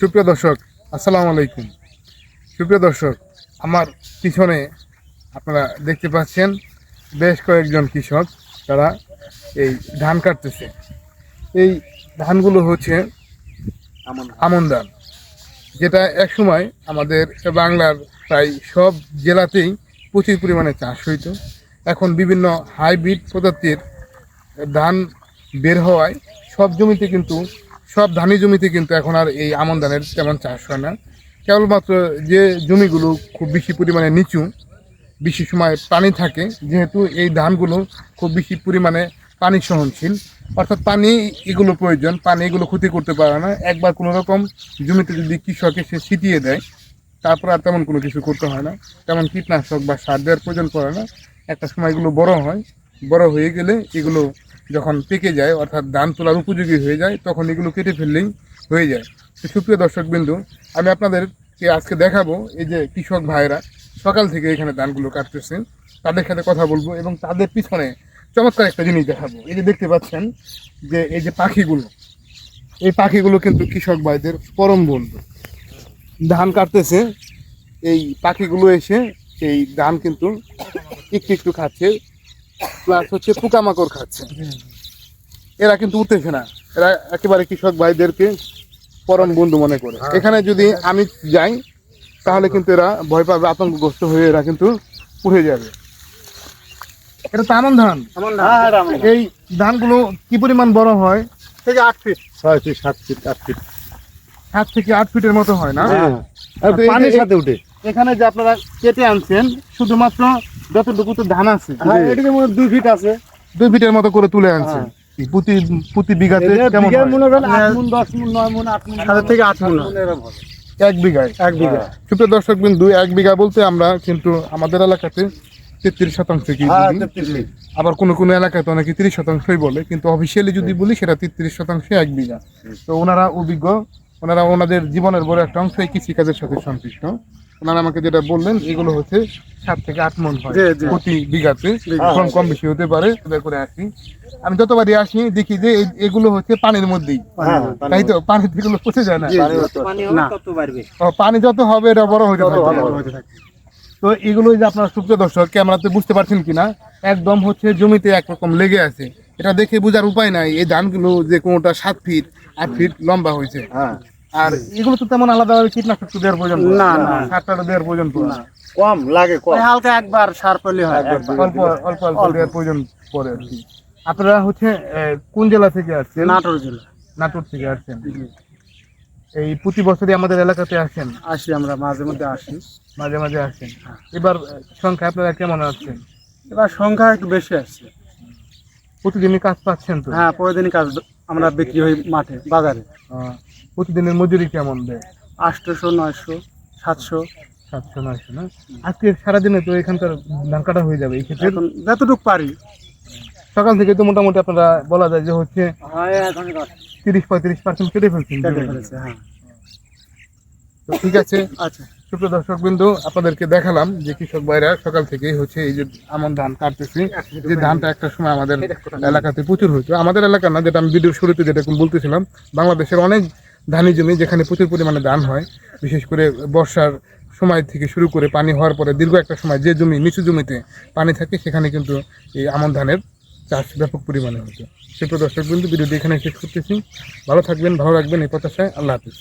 সুপ্রিয় দর্শক, আসসালামু আলাইকুম। সুপ্রিয় দর্শক, আমার পিছনে আপনারা দেখতে পাচ্ছেন বেশ কয়েকজন কৃষক তারা এই ধান কাটতেছে। এই ধানগুলো হচ্ছে আমন ধান, যেটা একসময় আমাদের বাংলার প্রায় সব জেলাতেই প্রচুর পরিমাণে চাষ হইতো। এখন বিভিন্ন হাইব্রিড প্রজাতির ধান বের হওয়ায় সব জমিতে কিন্তু সব ধানি জমিতে কিন্তু এখন আর এই আমন ধানের তেমন চাষ হয় না। কেবলমাত্র যে জমিগুলো খুব বেশি পরিমাণে নিচু, বেশি সময় পানি থাকে, যেহেতু এই ধানগুলো খুব বেশি পরিমাণে পানি সহনশীল। অর্থাৎ পানি এগুলো প্রয়োজন, পানি এগুলো ক্ষতি করতে পারে না। একবার কোনো রকম জমিতে যদি কৃষক এসে ছিটিয়ে দেয়, তারপর আর তেমন কোনো কিছু করতে হয় না। তেমন কীটনাশক বা সার দেওয়ার প্রয়োজন পড়ে না। একটা সময় এগুলো বড় হয়। বড় হয়ে গেলে এগুলো যখন পেকে যায়, অর্থাৎ ধান তোলার উপযোগী হয়ে যায়, তখন এগুলো কেটে ফেললেই হয়ে যায়। সুপ্রিয় দর্শক বিন্দু আমি আপনাদেরকে আজকে দেখাবো এই যে কৃষক ভাইরা সকাল থেকে এখানে ধানগুলো কাটতেছে তাদের সাথে কথা বলব এবং তাদের পিছনে চমৎকার একটা জিনিস দেখাবো। এই যে দেখতে পাচ্ছেন যে এই যে পাখিগুলো, এই পাখিগুলো কিন্তু কৃষক ভাইদের পরম বন্ধু। ধান কাটতেছে, এই পাখিগুলো এসে এই ধান কিন্তু একটু একটু খাচ্ছে প্লাস হচ্ছে পোকামাকড় খাচ্ছে। এরা কিন্তু উঠতেছে না। এরা একেবারে কৃষক ভাইদেরকে পরম বন্ধু মনে করে। এখানে যদি আমি যাই তাহলে কিন্তু এরা ভয় পাবে আতঙ্কগ্রস্ত হয়ে এরা কিন্তু উঠে যাবে। এটা তো আমন ধান। এই ধানগুলো কি পরিমাণ বড় হয়? থেকে আট ফিট ছয় ফিট সাত ফিট আট ফিট সাত থেকে আট ফিটের মতো হয় না? হ্যাঁ। পানির সাথে উঠে। এখানে যে আপনারা কেটে আনছেন শুধুমাত্র যতটুকু তো ধান আছে। হ্যাঁ এদিকে মনে দুই ফিট আছে। দুই ফিটের মতো করে তুলে আনছেন। প্রতি প্রতি বিঘাতে কেমন বিঘায় হয়? মনে করেন আট মুন দশ মুন নয় মুন আট মুন সাড়ে থেকে আট মুন। এক বিঘায়? এক বিঘা সুপ্রিয় দর্শক বিন্দু এক বিঘা বলতে আমরা কিন্তু আমাদের এলাকাতে তেত্রিশ শতাংশ কি হ্যাঁ আবার কোনো কোনো এলাকাতে অনেকে তিরিশ শতাংশই বলে কিন্তু অফিসিয়ালি যদি বলি সেটা তেত্রিশ শতাংশ এক বিঘা। তো ওনারা অভিজ্ঞ ওনারা ওনাদের জীবনের বড় একটা অংশ এই কৃষিকাজের সাথে সম্পৃক্ত। ওনারা আমাকে যেটা বললেন এগুলো হচ্ছে সাত থেকে আট মন হয়। প্রতি বিঘাতে। বিঘা। কম কম বেশি হতে পারে করে আসি। আমি যতবারই আসি দেখি যে এগুলো হচ্ছে পানির মধ্যেই। হ্যাঁ তাই তো? পানি থেকে এগুলো পচে যায় না? পানি যত হবে এটা বড় হয়ে যাবে ভালো হতে থাকে তো এগুলো যে আপনার সুপ্রিয় দর্শক ক্যামেরাতে বুঝতে পারছেন কিনা একদম হচ্ছে জমিতে একরকম লেগে আছে। এটা দেখে বোঝার উপায় নাই এই ধানগুলো যে কোনোটা সাত ফিট আট ফিট লম্বা হয়েছে। হ্যাঁ। আর এগুলো তো তেমন আলাদাভাবে কীটনাশক তো দেওয়ার প্রয়োজন না, না। সারটা দেওয়ার প্রয়োজন পড়ে। না কম লাগে কম। হালকা একবার সার পেলে হয়। অল্প অল্প অল্প দেওয়ার প্রয়োজন পড়ে আর কি। আপনারা হচ্ছে আহ, কোন জেলা থেকে আসছেন? নাটোর জেলা। নাটোর থেকে আসছেন। এই প্রতি বছরই আমাদের এলাকাতে আসেন? আসি আমরা মাঝে মধ্যে আসি। মাঝে মাঝে আসেন। এবার সংখ্যা আপনারা কেমন আসছেন? এবার সংখ্যা একটু বেশি আসছে। প্রতিদিনই কাজ পাচ্ছেন তো? হ্যাঁ প্রতিদিনই কাজ আমরা বিক্রি হই মাঠে বাজারে। প্রতিদিনের মজুরি কেমন দেয়? আটশোশো নয়শো সাতশো। সাতশো নয়শো না? আজকে সারাদিনে তো এখানকার ধান কাটা হয়ে যাবে এই ক্ষেত্রে? এখন যতটুকু পারি। সকাল থেকে তো মোটামুটি আপনারা বলা যায় যে হচ্ছে তিরিশ পঁয়ত্রিশ পার্সেন্ট কেটে ফেলছেন কেটে ফেলেছে হ্যাঁ। তো ঠিক আছে। আচ্ছা। সুপ্রিয় দর্শক বিন্দু আপনাদেরকে দেখালাম যে কৃষক ভাইরা সকাল থেকে হচ্ছে এই যে আমন ধান কাটতেছি। যে ধানটা একটা সময় আমাদের এলাকাতে প্রচুর হইতো আমাদের এলাকা না যেটা আমি ভিডিওর শুরুতে যেটা বলতেছিলাম বাংলাদেশের অনেক ধানি জমি যেখানে প্রচুর পরিমাণে ধান হয়, বিশেষ করে বর্ষার সময় থেকে শুরু করে পানি হওয়ার পরে দীর্ঘ একটা সময় যে জমি, নিচু জমিতে পানি থাকে, সেখানে কিন্তু এই আমন ধানের চাষ ব্যাপক পরিমাণে হতো সুপ্রিয় দর্শক বিন্দু, ভিডিওটি এখানে শেষ করতেছি। ভালো থাকবেন, ভালো রাখবেন এই প্রত্যাশায়। আল্লাহ হাফিজ।